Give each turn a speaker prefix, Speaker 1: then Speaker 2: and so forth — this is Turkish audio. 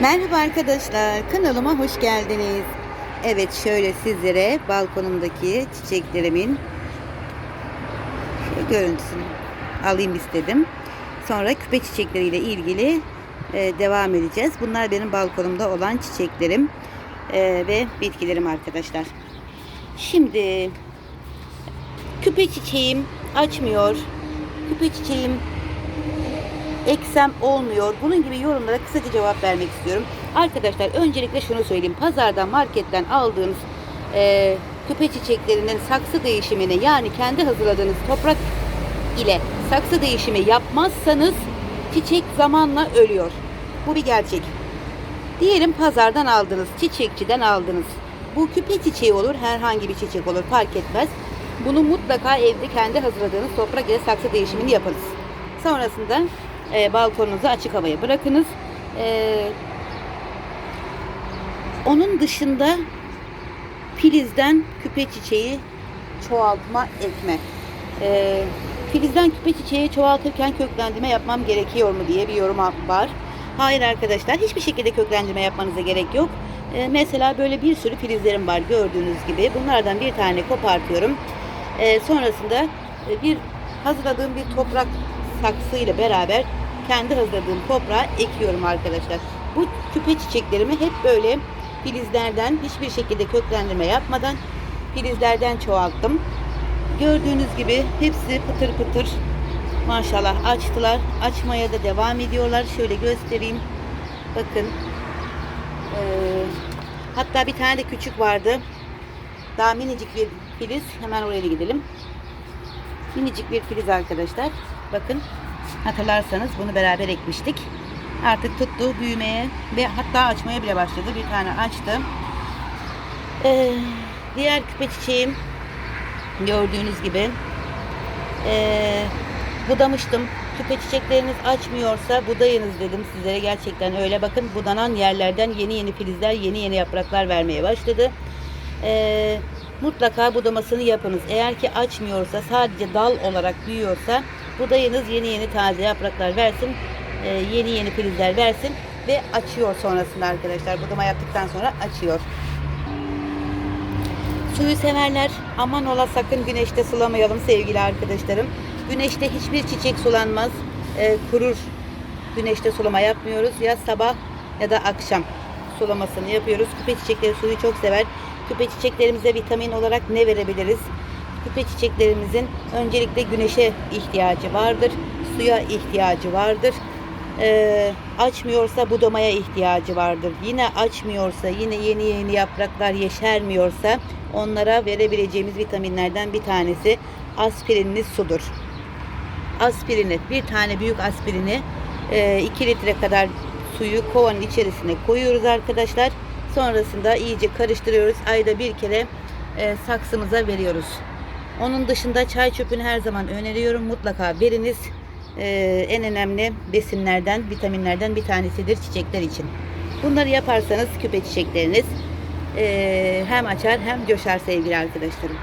Speaker 1: Merhaba arkadaşlar, kanalıma hoş geldiniz. Evet, şöyle sizlere balkonumdaki çiçeklerimin görüntüsünü alayım istedim. Sonra küpe çiçekleriyle ilgili e, devam edeceğiz. Bunlar benim balkonumda olan çiçeklerim e, ve bitkilerim arkadaşlar. Şimdi küpe çiçeğim açmıyor. Küpe çiçeğim eksem olmuyor. Bunun gibi yorumlara kısaca cevap vermek istiyorum. Arkadaşlar öncelikle şunu söyleyeyim. Pazardan, marketten aldığınız e, küpe çiçeklerinin saksı değişimini yani kendi hazırladığınız toprak ile saksı değişimi yapmazsanız çiçek zamanla ölüyor. Bu bir gerçek. Diyelim pazardan aldınız, çiçekçiden aldınız. Bu küpe çiçeği olur, herhangi bir çiçek olur fark etmez. Bunu mutlaka evde kendi hazırladığınız toprak ile saksı değişimini yapınız. Sonrasında e, balkonunuzu açık havaya bırakınız. E, onun dışında filizden küpe çiçeği çoğaltma ekme. E, filizden küpe çiçeği çoğaltırken köklendirme yapmam gerekiyor mu diye bir yorum var. Hayır arkadaşlar hiçbir şekilde köklendirme yapmanıza gerek yok. E, mesela böyle bir sürü filizlerim var gördüğünüz gibi. Bunlardan bir tane kopartıyorum. E, sonrasında bir hazırladığım bir toprak saksı ile beraber kendi hazırladığım toprağa ekiyorum arkadaşlar. Bu küpe çiçeklerimi hep böyle filizlerden hiçbir şekilde köklendirme yapmadan filizlerden çoğalttım. Gördüğünüz gibi hepsi pıtır pıtır maşallah açtılar. Açmaya da devam ediyorlar. Şöyle göstereyim. Bakın. Ee, hatta bir tane de küçük vardı. Daha minicik bir filiz. Hemen oraya gidelim. Minicik bir filiz arkadaşlar. Bakın hatırlarsanız bunu beraber ekmiştik. Artık tuttu büyümeye ve hatta açmaya bile başladı. Bir tane açtı. Ee, diğer küpe çiçeğim gördüğünüz gibi ee, budamıştım. Küpe çiçekleriniz açmıyorsa budayınız dedim sizlere. Gerçekten öyle. Bakın budanan yerlerden yeni yeni filizler, yeni yeni yapraklar vermeye başladı. Ee, mutlaka budamasını yapınız. Eğer ki açmıyorsa sadece dal olarak büyüyorsa budayınız yeni yeni taze yapraklar versin. e, yeni yeni filizler versin ve açıyor sonrasında arkadaşlar. Budama yaptıktan sonra açıyor. Suyu severler aman ola sakın güneşte sulamayalım sevgili arkadaşlarım. Güneşte hiçbir çiçek sulanmaz. e, kurur. Güneşte sulama yapmıyoruz. Ya sabah ya da akşam sulamasını yapıyoruz. Küpe çiçekleri suyu çok sever. Küpe çiçeklerimize vitamin olarak ne verebiliriz? Küpe çiçeklerimizin öncelikle güneşe ihtiyacı vardır. Suya ihtiyacı vardır. Ee, açmıyorsa budamaya ihtiyacı vardır. Yine açmıyorsa, yine yeni yeni yapraklar yeşermiyorsa onlara verebileceğimiz vitaminlerden bir tanesi aspirinli sudur. Aspirini, bir tane büyük aspirini 2 litre kadar suyu kovanın içerisine koyuyoruz arkadaşlar. Sonrasında iyice karıştırıyoruz. Ayda bir kere e, saksımıza veriyoruz. Onun dışında çay çöpünü her zaman öneriyorum. Mutlaka veriniz. E, en önemli besinlerden, vitaminlerden bir tanesidir çiçekler için. Bunları yaparsanız küpe çiçekleriniz e, hem açar hem coşar sevgili arkadaşlarım.